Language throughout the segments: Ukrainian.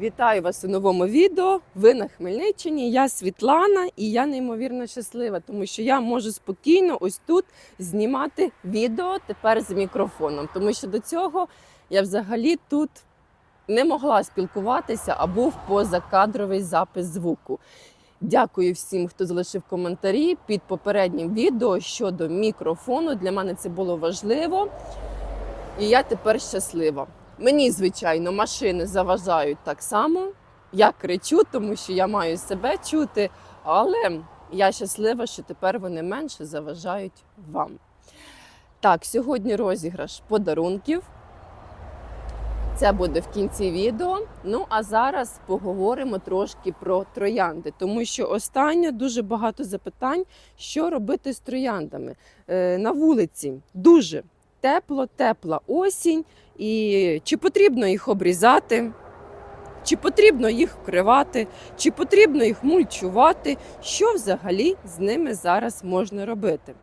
Вітаю вас у новому відео. Ви на Хмельниччині. Я Світлана і я неймовірно щаслива, тому що я можу спокійно ось тут знімати відео тепер з мікрофоном. Тому що до цього я взагалі тут не могла спілкуватися, а був позакадровий запис звуку. Дякую всім, хто залишив коментарі під попереднім відео щодо мікрофону. Для мене це було важливо, і я тепер щаслива. Мені, звичайно, машини заважають так само. Я кричу, тому що я маю себе чути, але я щаслива, що тепер вони менше заважають вам. Так, сьогодні розіграш подарунків. Це буде в кінці відео. Ну а зараз поговоримо трошки про троянди, тому що останнє дуже багато запитань, що робити з трояндами Е, на вулиці. Дуже тепло, тепла осінь. І чи потрібно їх обрізати, чи потрібно їх вкривати, чи потрібно їх мульчувати, що взагалі з ними зараз можна робити.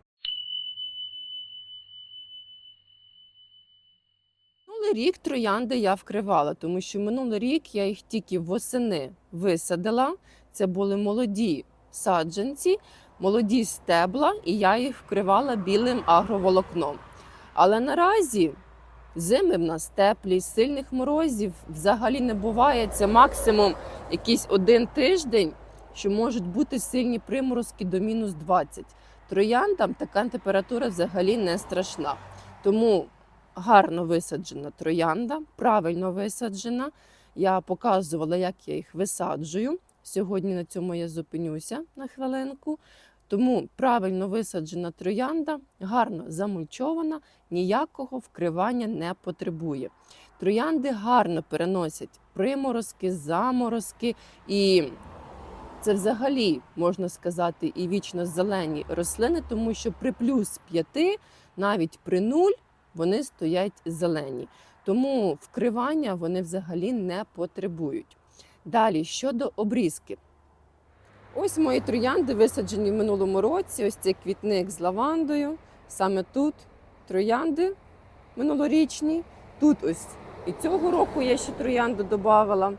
Минулий рік троянди я вкривала, тому що минулий рік я їх тільки восени висадила. Це були молоді саджанці, молоді стебла, і я їх вкривала білим агроволокном. Але наразі Зими в нас теплі, сильних морозів взагалі не буває. Це максимум якийсь один тиждень, що можуть бути сильні приморозки до мінус 20. Трояндам така температура взагалі не страшна. Тому гарно висаджена троянда, правильно висаджена. Я показувала, як я їх висаджую. Сьогодні на цьому я зупинюся на хвилинку. Тому правильно висаджена троянда, гарно замульчована, ніякого вкривання не потребує. Троянди гарно переносять приморозки, заморозки, і це взагалі можна сказати і вічно зелені рослини, тому що при плюс 5, навіть при нуль, вони стоять зелені. Тому вкривання вони взагалі не потребують. Далі щодо обрізки. Ось мої троянди висаджені в минулому році. Ось цей квітник з лавандою. Саме тут троянди минулорічні. Тут ось і цього року я ще троянду додавала.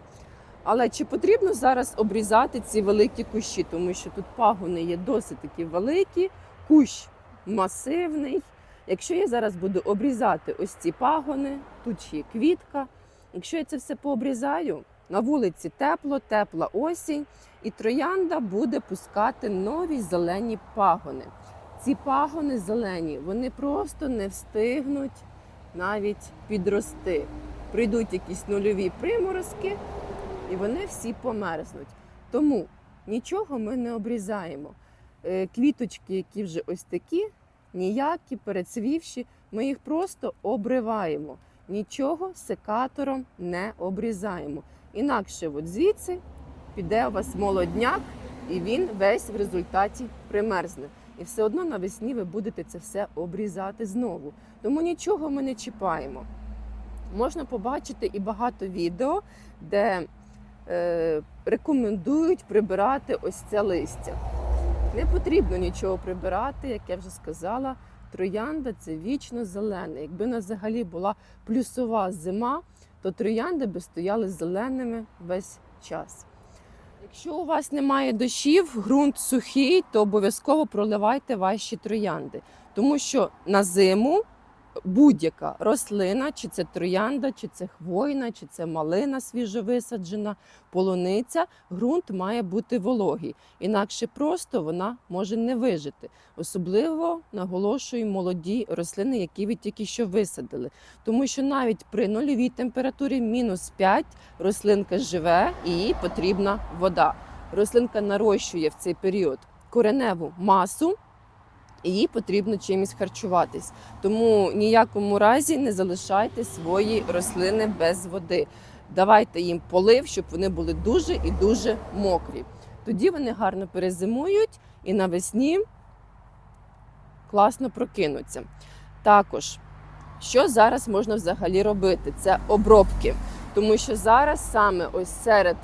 Але чи потрібно зараз обрізати ці великі кущі? Тому що тут пагони є досить такі великі, кущ масивний. Якщо я зараз буду обрізати ось ці пагони, тут ще є квітка. Якщо я це все пообрізаю, на вулиці тепло, тепла осінь, і троянда буде пускати нові зелені пагони. Ці пагони зелені, вони просто не встигнуть навіть підрости. Прийдуть якісь нульові приморозки, і вони всі померзнуть. Тому нічого ми не обрізаємо. Е, Квіточки, які вже ось такі, ніякі, перецвівші, ми їх просто обриваємо. Нічого секатором не обрізаємо. Інакше, от звідси піде у вас молодняк, і він весь в результаті примерзне. І все одно навесні ви будете це все обрізати знову. Тому нічого ми не чіпаємо. Можна побачити і багато відео, де е, рекомендують прибирати ось це листя. Не потрібно нічого прибирати, як я вже сказала. Троянда це вічно зелене. Якби у нас взагалі була плюсова зима, то троянди би стояли зеленими весь час. Якщо у вас немає дощів, ґрунт сухий, то обов'язково проливайте ваші троянди, тому що на зиму будь-яка рослина, чи це троянда, чи це хвойна, чи це малина свіжовисаджена, полуниця, ґрунт має бути вологий, інакше просто вона може не вижити. Особливо наголошую молоді рослини, які ви тільки що висадили. Тому що навіть при нульовій температурі мінус 5 рослинка живе і їй потрібна вода. Рослинка нарощує в цей період кореневу масу. І їй потрібно чимось харчуватись. Тому ніякому разі не залишайте свої рослини без води. Давайте їм полив, щоб вони були дуже і дуже мокрі. Тоді вони гарно перезимують і навесні класно прокинуться. Також, що зараз можна взагалі робити? Це обробки. Тому що зараз саме ось серед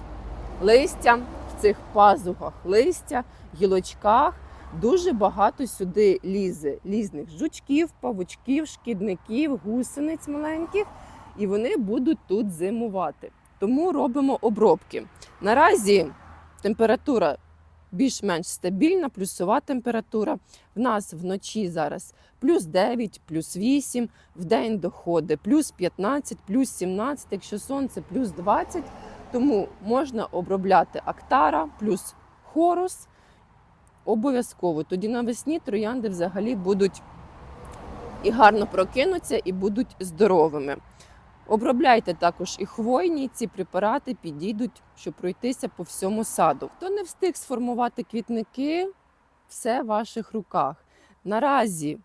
листя, в цих пазухах листя, гілочках дуже багато сюди лізе лізних жучків, павучків, шкідників, гусениць маленьких, і вони будуть тут зимувати. тому робимо обробки. Наразі температура більш-менш стабільна, плюсова температура. В нас вночі зараз плюс 9, плюс 8, в день доходить плюс 15, плюс 17, якщо сонце плюс 20. Тому можна обробляти актара плюс хорус обов'язково. Тоді навесні троянди взагалі будуть і гарно прокинуться, і будуть здоровими. Обробляйте також і хвойні, ці препарати підійдуть, щоб пройтися по всьому саду. Хто не встиг сформувати квітники, все в ваших руках. Наразі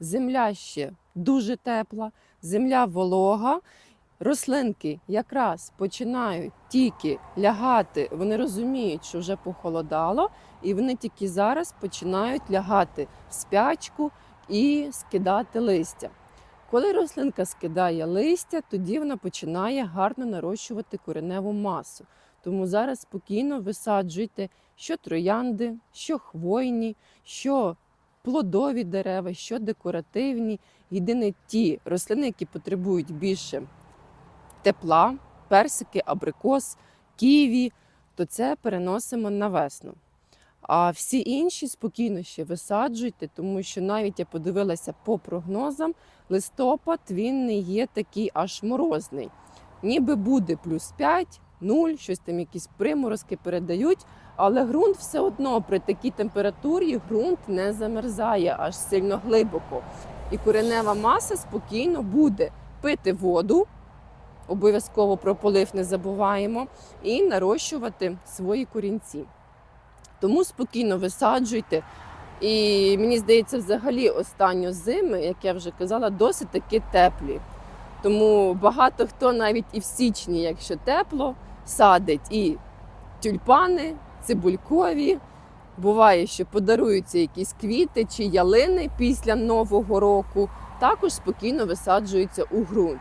земля ще дуже тепла, земля волога. Рослинки якраз починають тільки лягати, вони розуміють, що вже похолодало, і вони тільки зараз починають лягати в спячку і скидати листя. Коли рослинка скидає листя, тоді вона починає гарно нарощувати кореневу масу. Тому зараз спокійно висаджуйте що троянди, що хвойні, що плодові дерева, що декоративні. Єдине ті рослини, які потребують більше тепла, персики, абрикос, ківі, то це переносимо на весну. А всі інші спокійно ще висаджуйте, тому що навіть я подивилася по прогнозам, листопад він не є такий аж морозний. Ніби буде плюс 5, 0, щось там якісь приморозки передають, але ґрунт все одно при такій температурі ґрунт не замерзає аж сильно глибоко. І коренева маса спокійно буде пити воду, обов'язково про полив не забуваємо, і нарощувати свої корінці. Тому спокійно висаджуйте. І мені здається, взагалі останню зими, як я вже казала, досить таки теплі. Тому багато хто навіть і в січні, якщо тепло, садить і тюльпани, цибулькові. Буває, що подаруються якісь квіти чи ялини після Нового року, також спокійно висаджуються у ґрунт.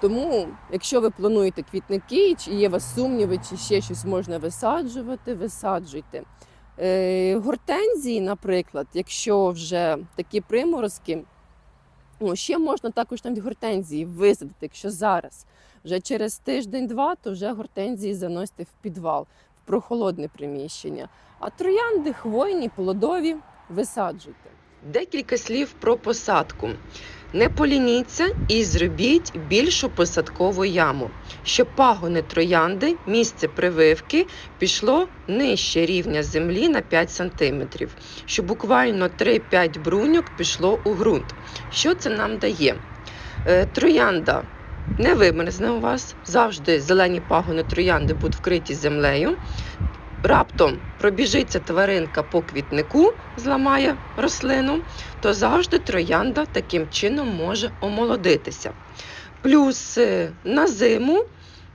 Тому, якщо ви плануєте квітники, чи є у вас сумніви, чи ще щось можна висаджувати, висаджуйте. Е, Гортензії, наприклад, якщо вже такі приморозки, ну, ще можна також навіть гортензії висадити, якщо зараз. Вже через тиждень-два, то вже гортензії заносите в підвал, в прохолодне приміщення. А троянди, хвойні, плодові висаджуйте. Декілька слів про посадку. Не полініться і зробіть більшу посадкову яму, щоб пагони троянди, місце прививки пішло нижче рівня землі на 5 см, щоб буквально 3-5 бруньок пішло у ґрунт. Що це нам дає? Е, Троянда не вимерзне у вас, завжди зелені пагони троянди будуть вкриті землею. Раптом пробіжиться тваринка по квітнику, зламає рослину, то завжди троянда таким чином може омолодитися. Плюс е, на зиму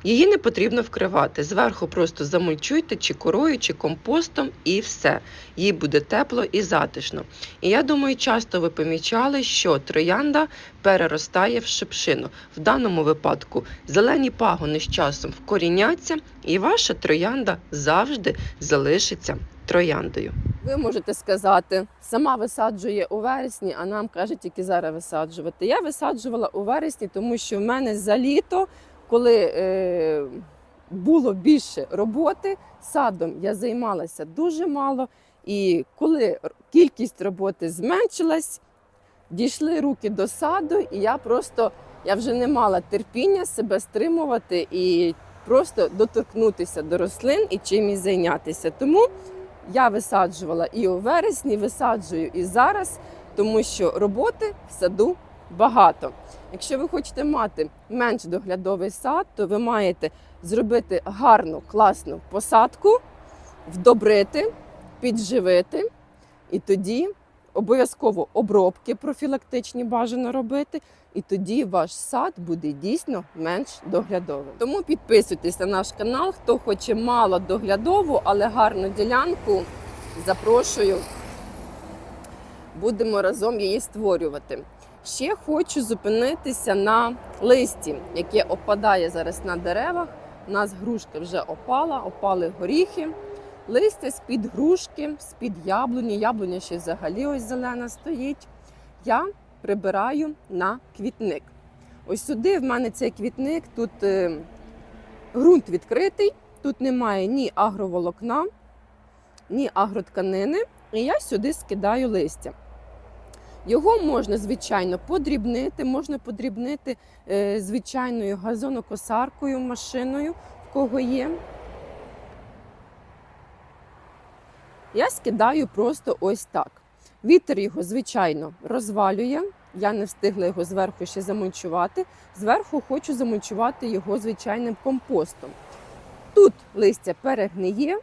її не потрібно вкривати. Зверху просто замульчуйте чи корою, чи компостом, і все. Їй буде тепло і затишно. І я думаю, часто ви помічали, що троянда переростає в шипшину. В даному випадку зелені пагони з часом вкоріняться, і ваша троянда завжди залишиться трояндою. Ви можете сказати, сама висаджує у вересні, а нам каже тільки зараз висаджувати. Я висаджувала у вересні, тому що в мене за літо, коли е, було більше роботи, садом я займалася дуже мало. І коли кількість роботи зменшилась, дійшли руки до саду, і я просто я вже не мала терпіння себе стримувати і просто доторкнутися до рослин і чимось зайнятися. Тому я висаджувала і у вересні, висаджую і зараз, тому що роботи в саду багато. Якщо ви хочете мати менш доглядовий сад, то ви маєте зробити гарну, класну посадку, вдобрити, підживити, і тоді обов'язково обробки профілактичні бажано робити. І тоді ваш сад буде дійсно менш доглядовим. Тому підписуйтесь на наш канал. Хто хоче мало доглядову, але гарну ділянку, запрошую. Будемо разом її створювати. Ще хочу зупинитися на листі, яке опадає зараз на деревах. У нас грушка вже опала, опали горіхи. Листя з-під грушки, з-під яблуні. Яблуня ще взагалі ось зелена стоїть. Я прибираю на квітник. Ось сюди в мене цей квітник. Тут е, ґрунт відкритий, тут немає ні агроволокна, ні агротканини, і я сюди скидаю листя. Його можна, звичайно, подрібнити, можна подрібнити е, звичайною газонокосаркою, машиною, в кого є. Я скидаю просто ось так. Вітер його, звичайно, розвалює. Я не встигла його зверху ще замульчувати. Зверху хочу замульчувати його звичайним компостом. Тут листя перегниє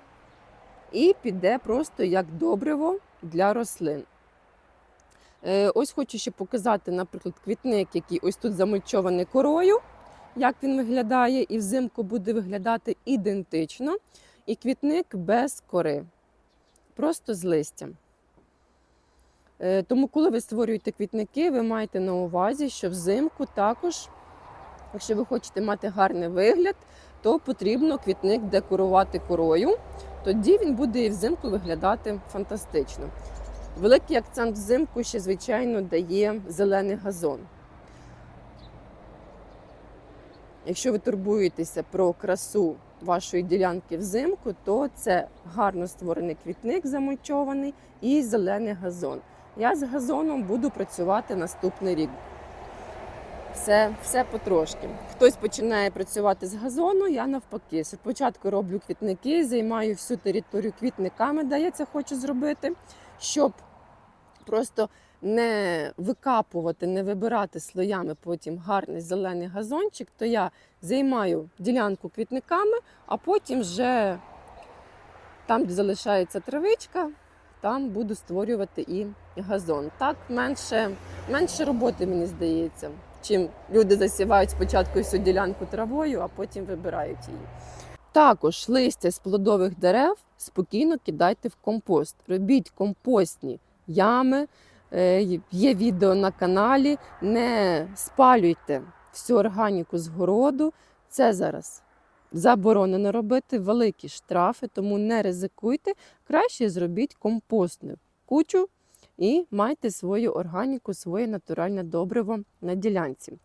і піде просто як добриво для рослин. Е, Ось хочу ще показати, наприклад, квітник, який ось тут замульчований корою, як він виглядає, і взимку буде виглядати ідентично. І квітник без кори, просто з листям. Е, Тому, коли ви створюєте квітники, ви маєте на увазі, що взимку також, якщо ви хочете мати гарний вигляд, то потрібно квітник декорувати корою. Тоді він буде і взимку виглядати фантастично. Великий акцент взимку ще, звичайно, дає зелений газон. Якщо ви турбуєтеся про красу вашої ділянки взимку, то це гарно створений квітник замульчований і зелений газон. Я з газоном буду працювати наступний рік. Все, все потрошки. Хтось починає працювати з газону, я навпаки. Спочатку роблю квітники, займаю всю територію квітниками, де я це хочу зробити, щоб просто не викапувати, не вибирати слоями потім гарний зелений газончик, то я займаю ділянку квітниками, а потім вже там, де залишається травичка, там буду створювати і газон. Так менше, менше роботи, мені здається, чим люди засівають спочатку всю ділянку травою, а потім вибирають її. Також листя з плодових дерев спокійно кидайте в компост. Робіть компостні ями. Е, Є відео на каналі. Не спалюйте всю органіку з городу. Це зараз заборонено робити великі штрафи, тому не ризикуйте. Краще зробіть компостну кучу і майте свою органіку, своє натуральне добриво на ділянці.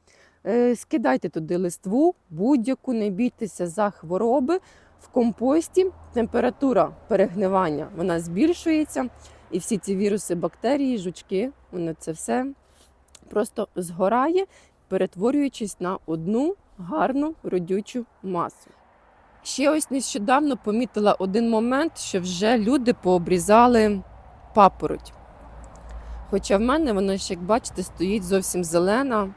Е, Скидайте туди листву, будь-яку, не бійтеся за хвороби. В компості температура перегнивання вона збільшується. І всі ці віруси, бактерії, жучки, воно це все просто згорає, перетворюючись на одну гарну родючу масу. Ще ось нещодавно помітила один момент, що вже люди пообрізали папороть. Хоча в мене вона ще, як бачите, стоїть зовсім зелена.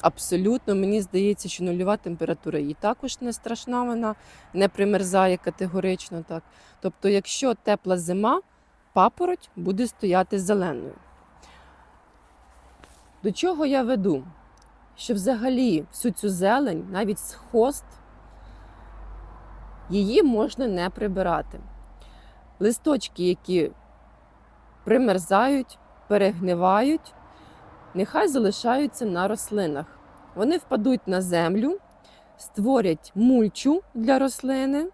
Абсолютно, мені здається, що нульова температура їй також не страшна, вона не примерзає категорично. так. Тобто, якщо тепла зима, папороть буде стояти зеленою. До чого я веду? Що взагалі всю цю зелень, навіть з хост, її можна не прибирати. Листочки, які примерзають, перегнивають, нехай залишаються на рослинах. Вони впадуть на землю, створять мульчу для рослини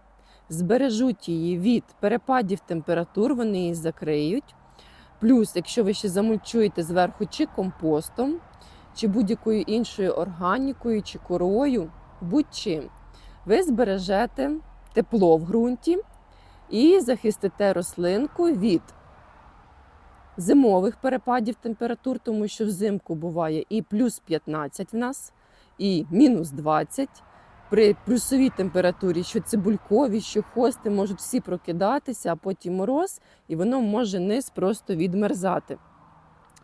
збережуть її від перепадів температур, вони її закриють. Плюс, якщо ви ще замульчуєте зверху чи компостом, чи будь-якою іншою органікою, чи корою, будь-чим, ви збережете тепло в ґрунті і захистите рослинку від зимових перепадів температур, тому що взимку буває і плюс 15 в нас, і мінус 20 при плюсовій температурі, що цибулькові, що хости можуть всі прокидатися, а потім мороз, і воно може низ просто відмерзати.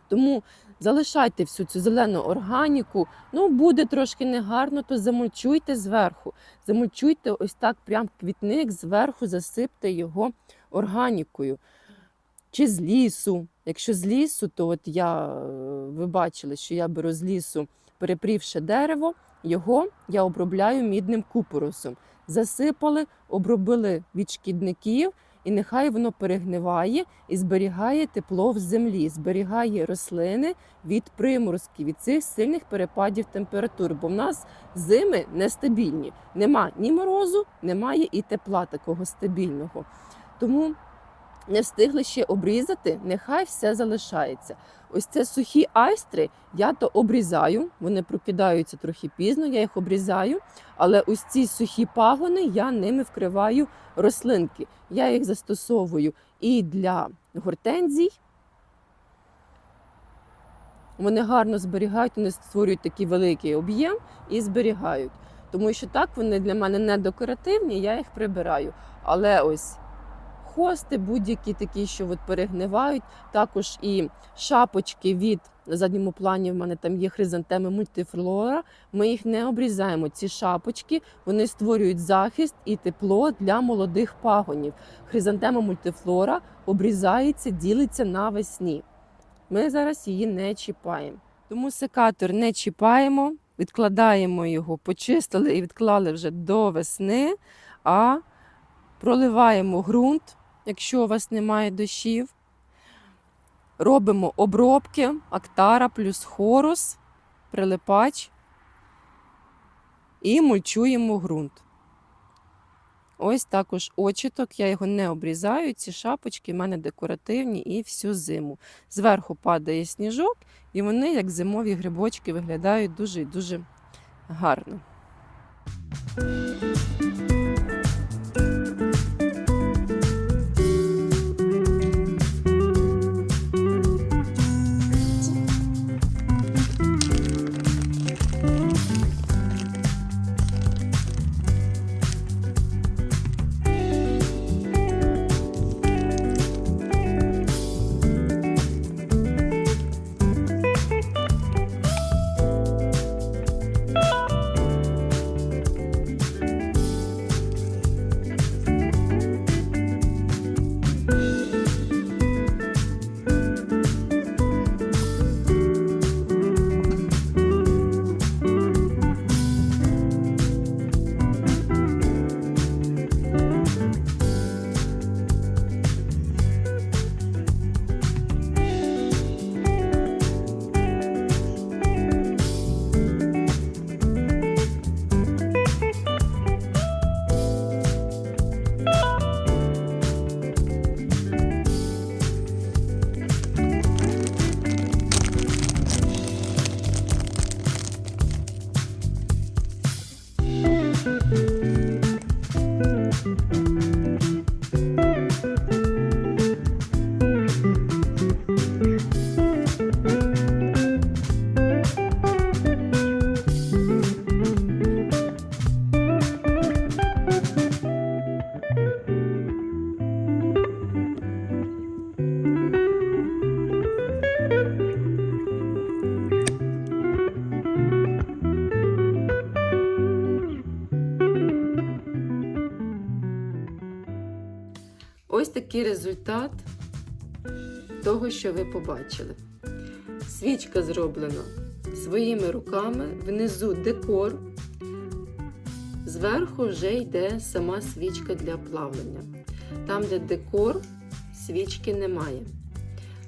Тому залишайте всю цю зелену органіку. Ну, буде трошки негарно, то замульчуйте зверху. Замульчуйте ось так, прям квітник, зверху засипте його органікою. Чи з лісу. Якщо з лісу, то от я, е, ви бачили, що я беру з лісу перепрівше дерево, його я обробляю мідним купоросом. Засипали, обробили від шкідників, і нехай воно перегниває і зберігає тепло в землі, зберігає рослини від приморозків, від цих сильних перепадів температур. Бо в нас зими нестабільні. Нема ні морозу, немає і тепла такого стабільного. Тому не встигли ще обрізати, нехай все залишається. Ось це сухі айстри, я то обрізаю, вони прокидаються трохи пізно, я їх обрізаю. Але ось ці сухі пагони я ними вкриваю рослинки. Я їх застосовую і для гортензій. Вони гарно зберігають, вони створюють такий великий об'єм і зберігають. Тому що так вони для мене не декоративні, я їх прибираю. Але ось хости, будь-які такі, що от перегнивають, також і шапочки від на задньому плані. В мене там є хризантеми мультифлора. Ми їх не обрізаємо. Ці шапочки вони створюють захист і тепло для молодих пагонів. Хризантема мультифлора обрізається, ділиться навесні. Ми зараз її не чіпаємо. Тому секатор не чіпаємо, відкладаємо його, почистили і відклали вже до весни, а проливаємо ґрунт, якщо у вас немає дощів. Робимо обробки актара плюс хорус, прилипач і мульчуємо ґрунт. Ось також очіток, я його не обрізаю. Ці шапочки в мене декоративні і всю зиму. Зверху падає сніжок, і вони, як зимові грибочки, виглядають дуже і дуже гарно. Ось такий результат того, що ви побачили. Свічка зроблена своїми руками, внизу декор, зверху вже йде сама свічка для плавлення. Там, де декор, свічки немає.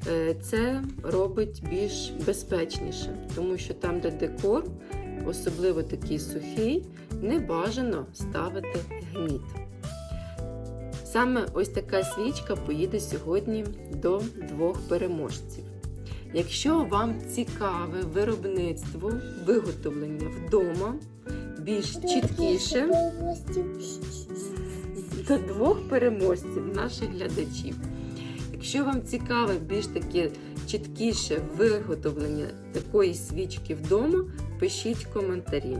Е, Це робить більш безпечніше, тому що там, де декор, особливо такий сухий, не бажано ставити гніт. Саме ось така свічка поїде сьогодні до двох переможців. Якщо вам цікаве виробництво, виготовлення вдома, більш чіткіше до двох переможців наших глядачів. Якщо вам цікаве більш таке чіткіше виготовлення такої свічки вдома, пишіть коментарі.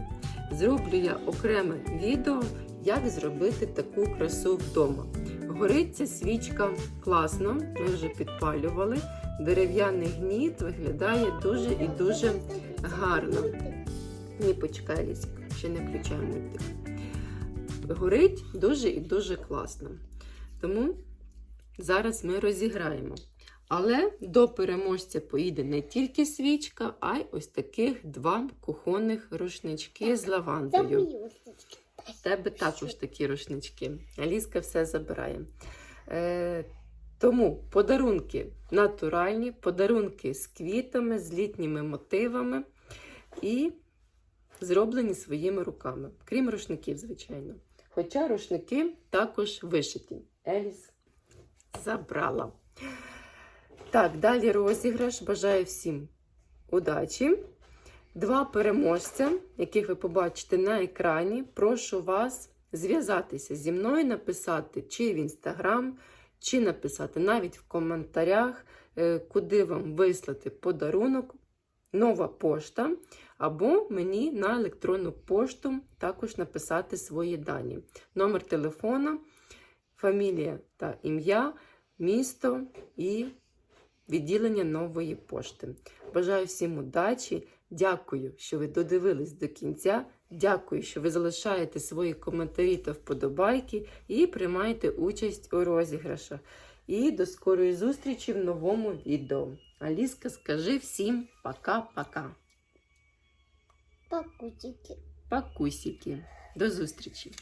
Зроблю я окреме відео, як зробити таку красу вдома. Горить ця свічка класно, ми вже підпалювали. Дерев'яний гніт виглядає дуже і дуже гарно. Ні, почекай, Лісік, ще не включаю мультик. Горить дуже і дуже класно. Тому зараз ми розіграємо. Але до переможця поїде не тільки свічка, а й ось таких два кухонних рушнички з лавандою. В тебе також такі рушнички. Аліска все забирає. Е, тому подарунки натуральні, подарунки з квітами, з літніми мотивами і зроблені своїми руками. Крім рушників, звичайно. Хоча рушники також вишиті. Еліс. забрала. Так, далі розіграш. Бажаю всім удачі. Два переможця, яких ви побачите на екрані. Прошу вас зв'язатися зі мною, написати чи в інстаграм, чи написати навіть в коментарях, е, куди вам вислати подарунок, нова пошта, або мені на електронну пошту також написати свої дані. Номер телефона, фамілія та ім'я, місто і відділення нової пошти. Бажаю всім удачі. Дякую, що ви додивились до кінця. Дякую, що ви залишаєте свої коментарі та вподобайки і приймаєте участь у розіграшах. І до скорої зустрічі в новому відео. Аліска, скажи всім пока-пока. Пакутики. Пакусики. До зустрічі!